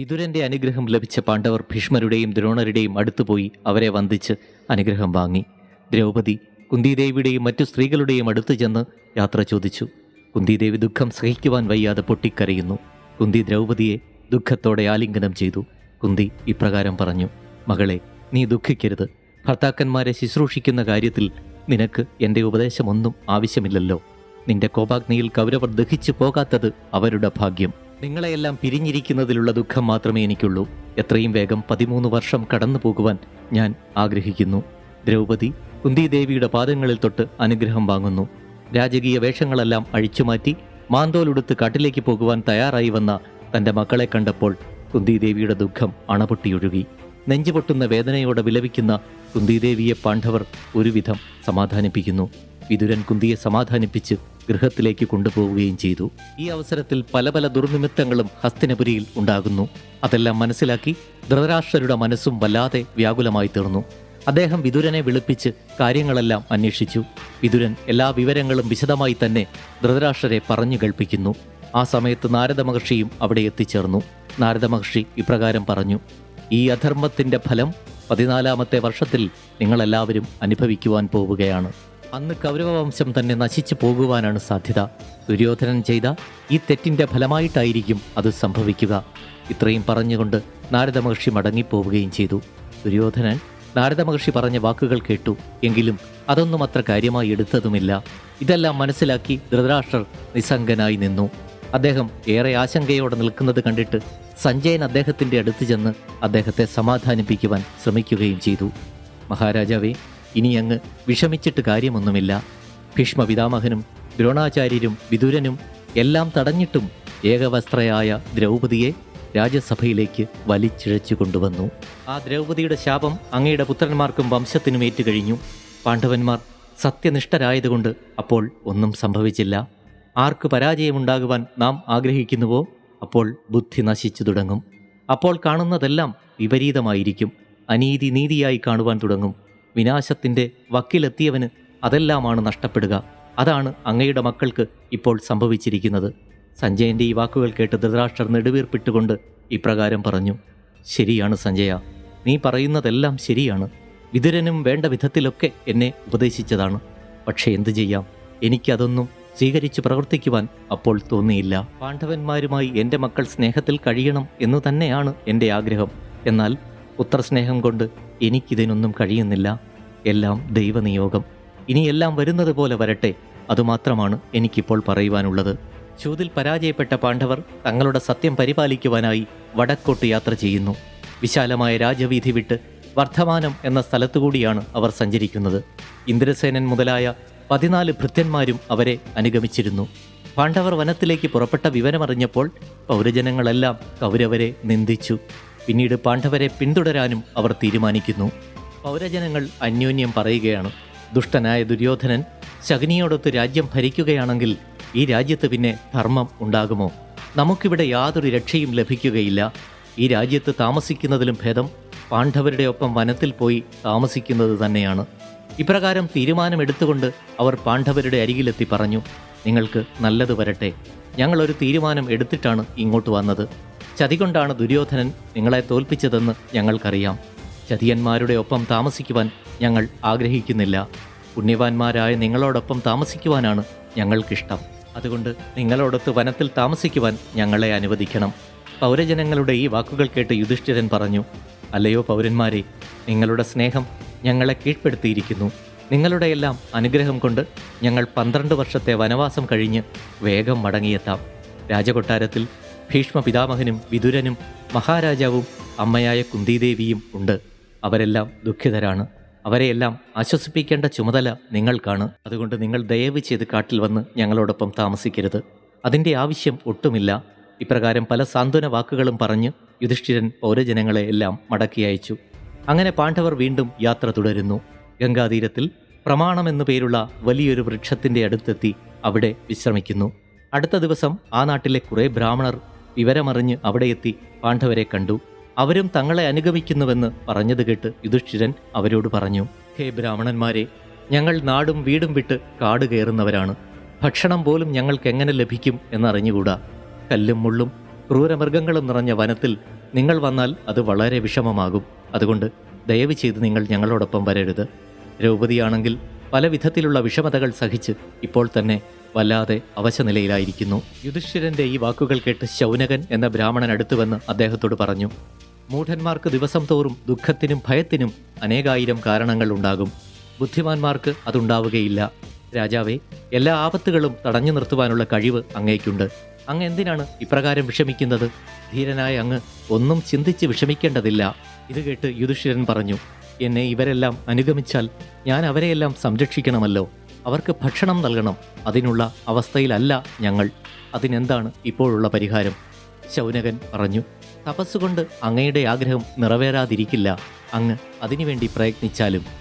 വിതുരന്റെ അനുഗ്രഹം ലഭിച്ച പാണ്ഡവർ ഭീഷ്മരുടെയും ദ്രോണരുടെയും അടുത്തുപോയി അവരെ വന്ദിച്ച് അനുഗ്രഹം വാങ്ങി. ദ്രൗപദി കുന്തിദേവിയുടെയും മറ്റു സ്ത്രീകളുടെയും അടുത്ത് ചെന്ന് യാത്ര ചോദിച്ചു. കുന്തിദേവി ദുഃഖം സഹിക്കുവാൻ വയ്യാതെ പൊട്ടിക്കരയുന്നു. കുന്തി ദ്രൗപദിയെ ദുഃഖത്തോടെ ആലിംഗനം ചെയ്തു. കുന്തി ഇപ്രകാരം പറഞ്ഞു മകളെ നീ ദുഃഖിക്കരുത്. ഭർത്താക്കന്മാരെ ശുശ്രൂഷിക്കുന്ന കാര്യത്തിൽ നിനക്ക് എന്റെ ഉപദേശമൊന്നും ആവശ്യമില്ലല്ലോ. നിന്റെ കോപാഗ്നിയിൽ കൗരവർ ദഹിച്ചു പോകാത്തത് അവരുടെ ഭാഗ്യം. നിങ്ങളെയെല്ലാം പിരിഞ്ഞിരിക്കുന്നതിലുള്ള ദുഃഖം മാത്രമേ എനിക്കുള്ളൂ. എത്രയും വേഗം പതിമൂന്ന് വർഷം കടന്നു പോകുവാൻ ഞാൻ ആഗ്രഹിക്കുന്നു. ദ്രൗപദി കുന്തിദേവിയുടെ പാദങ്ങളിൽ തൊട്ട് അനുഗ്രഹം വാങ്ങുന്നു. രാജകീയ വേഷങ്ങളെല്ലാം അഴിച്ചുമാറ്റി മാന്തോലുടുത്ത് കാട്ടിലേക്ക് പോകുവാൻ തയ്യാറായി വന്ന തന്റെ മക്കളെ കണ്ടപ്പോൾ കുന്തിദേവിയുടെ ദുഃഖം അണപൊട്ടിയൊഴുകി. നെഞ്ചുപൊട്ടുന്ന വേദനയോടെ വിലപിക്കുന്ന കുന്തിദേവിയെ പാണ്ഡവർ ഒരുവിധം സമാധാനിപ്പിക്കുന്നു. വിതുരൻ കുന്തിയെ സമാധാനിപ്പിച്ച് ഗൃഹത്തിലേക്ക് കൊണ്ടുപോവുകയും ചെയ്തു. ഈ അവസരത്തിൽ പല പല ദുർനിമിത്തങ്ങളും ഹസ്തിനപുരിയിൽ ഉണ്ടാകുന്നു. അതെല്ലാം മനസ്സിലാക്കി ധൃതരാഷ്ട്രരുടെ മനസ്സും വല്ലാതെ വ്യാകുലമായി തീർന്നു. അദ്ദേഹം വിതുരനെ വിളിപ്പിച്ച് കാര്യങ്ങളെല്ലാം അന്വേഷിച്ചു. വിതുരൻ എല്ലാ വിവരങ്ങളും വിശദമായി തന്നെ ധൃതരാഷ്ട്രരെ പറഞ്ഞു കേൾപ്പിക്കുന്നു. ആ സമയത്ത് നാരദ മഹർഷിയും അവിടെ എത്തിച്ചേർന്നു. നാരദ മഹർഷി ഇപ്രകാരം പറഞ്ഞു ഈ അധർമ്മത്തിന്റെ ഫലം പതിനാലാമത്തെ വർഷത്തിൽ നിങ്ങളെല്ലാവരും അനുഭവിക്കുവാൻ പോവുകയാണ്. അന്ന് കൗരവവംശം തന്നെ നശിച്ചു പോകുവാനാണ് സാധ്യത. ദുര്യോധനൻ ചെയ്ത ഈ തെറ്റിന്റെ ഫലമായിട്ടായിരിക്കും അത് സംഭവിക്കുക. ഇത്രയും പറഞ്ഞുകൊണ്ട് നാരദ മഹർഷി മടങ്ങിപ്പോവുകയും ചെയ്തു. ദുര്യോധനൻ നാരദ മഹർഷി പറഞ്ഞ വാക്കുകൾ കേട്ടു. എങ്കിലും അതൊന്നും അത്ര കാര്യമായി എടുത്തതുമില്ല. ഇതെല്ലാം മനസ്സിലാക്കി ധൃതരാഷ്ട്രർ നിസ്സംഗനായി നിന്നു. അദ്ദേഹം ഏറെ ആശങ്കയോടെ നിൽക്കുന്നത് കണ്ടിട്ട് സഞ്ജയൻ അദ്ദേഹത്തിന്റെ അടുത്ത് ചെന്ന് അദ്ദേഹത്തെ സമാധാനിപ്പിക്കുവാൻ ശ്രമിക്കുകയും ചെയ്തു. മഹാരാജാവേ ഇനി അങ്ങ് വിഷമിച്ചിട്ട് കാര്യമൊന്നുമില്ല. ഭീഷ്മ പിതാമഹനും ദ്രോണാചാര്യരും വിദുരനും എല്ലാം തടഞ്ഞിട്ടും ഏകവസ്ത്രയായ ദ്രൗപതിയെ രാജ്യസഭയിലേക്ക് വലിച്ചിഴച്ചു കൊണ്ടുവന്നു. ആ ദ്രൗപതിയുടെ ശാപം അങ്ങയുടെ പുത്രന്മാർക്കും വംശത്തിനും ഏറ്റുകഴിഞ്ഞു. പാണ്ഡവന്മാർ സത്യനിഷ്ഠരായതുകൊണ്ട് അപ്പോൾ ഒന്നും സംഭവിച്ചില്ല. ആർക്ക് പരാജയമുണ്ടാകുവാൻ നാം ആഗ്രഹിക്കുന്നുവോ അപ്പോൾ ബുദ്ധി നശിച്ചു തുടങ്ങും. അപ്പോൾ കാണുന്നതെല്ലാം വിപരീതമായിരിക്കും. അനീതി നീതിയായി കാണുവാൻ തുടങ്ങും. വിനാശത്തിന്റെ വക്കിലെത്തിയവന് അതെല്ലാമാണ് നഷ്ടപ്പെടുക. അതാണ് അങ്ങയുടെ മക്കൾക്ക് ഇപ്പോൾ സംഭവിച്ചിരിക്കുന്നത്. സഞ്ജയന്റെ ഈ വാക്കുകൾ കേട്ട് ധൃതരാഷ്ട്രർ നെടുവീർപ്പിട്ടുകൊണ്ട് ഇപ്രകാരം പറഞ്ഞു ശരിയാണ് സഞ്ജയ. നീ പറയുന്നതെല്ലാം ശരിയാണ്. വിതുരനും വേണ്ട വിധത്തിലൊക്കെ എന്നെ ഉപദേശിച്ചതാണ്. പക്ഷേ എന്തു ചെയ്യാം? എനിക്കതൊന്നും സ്വീകരിച്ച് പ്രവർത്തിക്കുവാൻ അപ്പോൾ തോന്നിയില്ല. പാണ്ഡവന്മാരുമായി എന്റെ മക്കൾ സ്നേഹത്തിൽ കഴിയണം എന്നു തന്നെയാണ് എന്റെ ആഗ്രഹം. എന്നാൽ പുത്രസ്നേഹം കൊണ്ട് എനിക്കിതിനൊന്നും കഴിയുന്നില്ല. എല്ലാം ദൈവനിയോഗം. ഇനിയെല്ലാം വരുന്നത് പോലെ വരട്ടെ. അതുമാത്രമാണ് എനിക്കിപ്പോൾ പറയുവാനുള്ളത്. ചൂതിൽ പരാജയപ്പെട്ട പാണ്ഡവർ തങ്ങളുടെ സത്യം പരിപാലിക്കുവാനായി വടക്കോട്ട് യാത്ര ചെയ്യുന്നു. വിശാലമായ രാജവീഥി വിട്ട് വർദ്ധമാനം എന്ന സ്ഥലത്തുകൂടിയാണ് അവർ സഞ്ചരിക്കുന്നത്. ഇന്ദ്രസേനൻ മുതലായ പതിനാല് ഭൃത്യന്മാരും അവരെ അനുഗമിച്ചിരുന്നു. പാണ്ഡവർ വനത്തിലേക്ക് പുറപ്പെട്ട വിവരമറിഞ്ഞപ്പോൾ പൗരജനങ്ങളെല്ലാം കൗരവരെ നിന്ദിച്ചു. പിന്നീട് പാണ്ഡവരെ പിന്തുടരാനും അവർ തീരുമാനിക്കുന്നു. പൗരജനങ്ങൾ അന്യോന്യം പറയുകയാണ്. ദുഷ്ടനായ ദുര്യോധനൻ ശകുനിയോടൊത്ത് രാജ്യം ഭരിക്കുകയാണെങ്കിൽ ഈ രാജ്യത്ത് പിന്നെ ധർമ്മം ഉണ്ടാകുമോ? നമുക്കിവിടെ യാതൊരു രക്ഷയും ലഭിക്കുകയില്ല. ഈ രാജ്യത്ത് താമസിക്കുന്നതിലും ഭേദം പാണ്ഡവരുടെ ഒപ്പം വനത്തിൽ പോയി താമസിക്കുന്നത് തന്നെയാണ്. ഇപ്രകാരം തീരുമാനമെടുത്തുകൊണ്ട് അവർ പാണ്ഡവരുടെ അരികിലെത്തി പറഞ്ഞു നിങ്ങൾക്ക് നല്ലത് വരട്ടെ. ഞങ്ങളൊരു തീരുമാനം എടുത്തിട്ടാണ് ഇങ്ങോട്ട് വന്നത്. ചതി കൊണ്ടാണ് ദുര്യോധനൻ നിങ്ങളെ തോൽപ്പിച്ചതെന്ന് ഞങ്ങൾക്കറിയാം. ചതിയന്മാരുടെ ഒപ്പം താമസിക്കുവാൻ ഞങ്ങൾ ആഗ്രഹിക്കുന്നില്ല. പുണ്യവാന്മാരായ നിങ്ങളോടൊപ്പം താമസിക്കുവാനാണ് ഞങ്ങൾക്കിഷ്ടം. അതുകൊണ്ട് നിങ്ങളോടൊത്ത് വനത്തിൽ താമസിക്കുവാൻ ഞങ്ങളെ അനുവദിക്കണം. പൗരജനങ്ങളുടെ ഈ വാക്കുകൾ കേട്ട് യുധിഷ്ഠിരൻ പറഞ്ഞു അല്ലയോ പൗരന്മാരെ നിങ്ങളുടെ സ്നേഹം ഞങ്ങളെ കീഴ്പ്പെടുത്തിയിരിക്കുന്നു. നിങ്ങളുടെയെല്ലാം അനുഗ്രഹം കൊണ്ട് ഞങ്ങൾ പന്ത്രണ്ട് വർഷത്തെ വനവാസം കഴിഞ്ഞ് വേഗം മടങ്ങിയെത്താം. രാജകൊട്ടാരത്തിൽ ഭീഷ്മ പിതാമഹനും വിതുരനും മഹാരാജാവും അമ്മയായ കുന്തിദേവിയും ഉണ്ട്. അവരെല്ലാം ദുഃഖിതരാണ്. അവരെയെല്ലാം ആശ്വസിപ്പിക്കേണ്ട ചുമതല നിങ്ങൾക്കാണ്. അതുകൊണ്ട് നിങ്ങൾ ദയവ് ചെയ്ത് കാട്ടിൽ വന്ന് ഞങ്ങളോടൊപ്പം താമസിക്കരുത്. അതിന്റെ ആവശ്യം ഒട്ടുമില്ല. ഇപ്രകാരം പല സാന്ത്വന വാക്കുകളും പറഞ്ഞ് യുധിഷ്ഠിരൻ പൗരജനങ്ങളെ എല്ലാം മടക്കി അയച്ചു. അങ്ങനെ പാണ്ഡവർ വീണ്ടും യാത്ര തുടരുന്നു. ഗംഗാതീരത്തിൽ പ്രമാണം എന്നു പേരുള്ള വലിയൊരു വൃക്ഷത്തിന്റെ അടുത്തെത്തി അവിടെ വിശ്രമിക്കുന്നു. അടുത്ത ദിവസം ആ നാട്ടിലെ കുറേ ബ്രാഹ്മണർ വിവരമറിഞ്ഞ് അവിടെ എത്തി പാണ്ഡവരെ കണ്ടു. അവരും തങ്ങളെ അനുഗമിക്കുന്നുവെന്ന് പറഞ്ഞത് കേട്ട് യുധിഷ്ഠിരൻ അവരോട് പറഞ്ഞു ഹേ ബ്രാഹ്മണന്മാരെ ഞങ്ങൾ നാടും വീടും വിട്ട് കാട് കയറുന്നവരാണ്. ഭക്ഷണം പോലും ഞങ്ങൾക്ക് എങ്ങനെ ലഭിക്കും എന്നറിഞ്ഞുകൂടാ? കല്ലും മുള്ളും ക്രൂരമൃഗങ്ങളും നിറഞ്ഞ വനത്തിൽ നിങ്ങൾ വന്നാൽ അത് വളരെ വിഷമമാകും. അതുകൊണ്ട് ദയവ് ചെയ്ത് നിങ്ങൾ ഞങ്ങളോടൊപ്പം വരരുത്. ദ്രൗപദിയാണെങ്കിൽ പല വിധത്തിലുള്ള വിഷമതകൾ സഹിച്ച് ഇപ്പോൾ തന്നെ വല്ലാതെ അവശനിലയിലായിരിക്കുന്നു. യുധിഷ്ഠിരന്റെ ഈ വാക്കുകൾ കേട്ട് ശൗനകൻ എന്ന ബ്രാഹ്മണൻ അടുത്തുവെന്ന് അദ്ദേഹത്തോട് പറഞ്ഞു മൂഢന്മാർക്ക് ദിവസം തോറും ദുഃഖത്തിനും ഭയത്തിനും അനേകായിരം കാരണങ്ങൾ ഉണ്ടാകും. ബുദ്ധിമാന്മാർക്ക് അതുണ്ടാവുകയില്ല. രാജാവേ എല്ലാ ആപത്തുകളും തടഞ്ഞു നിർത്തുവാനുള്ള കഴിവ് അങ്ങേക്കുണ്ട്. അങ്ങ് എന്തിനാണ് ഇപ്രകാരം വിഷമിക്കുന്നത്? ധീരനായ അങ്ങ് ഒന്നും ചിന്തിച്ച് വിഷമിക്കേണ്ടതില്ല. ഇത് കേട്ട് യുധിഷ്ഠിരൻ പറഞ്ഞു എന്നെ ഇവരെല്ലാം അനുഗമിച്ചാൽ ഞാൻ അവരെയെല്ലാം സംരക്ഷിക്കണമല്ലോ. അവർക്ക് ഭക്ഷണം നൽകണം. അതിനുള്ള അവസ്ഥയിലല്ല ഞങ്ങൾ. അതിനെന്താണ് ഇപ്പോഴുള്ള പരിഹാരം? ശൗനകൻ പറഞ്ഞു തപസ്സുകൊണ്ട് അങ്ങയുടെ ആഗ്രഹം നിറവേറാതിരിക്കില്ല. അങ്ങ് അതിനുവേണ്ടി പ്രയത്നിച്ചാലും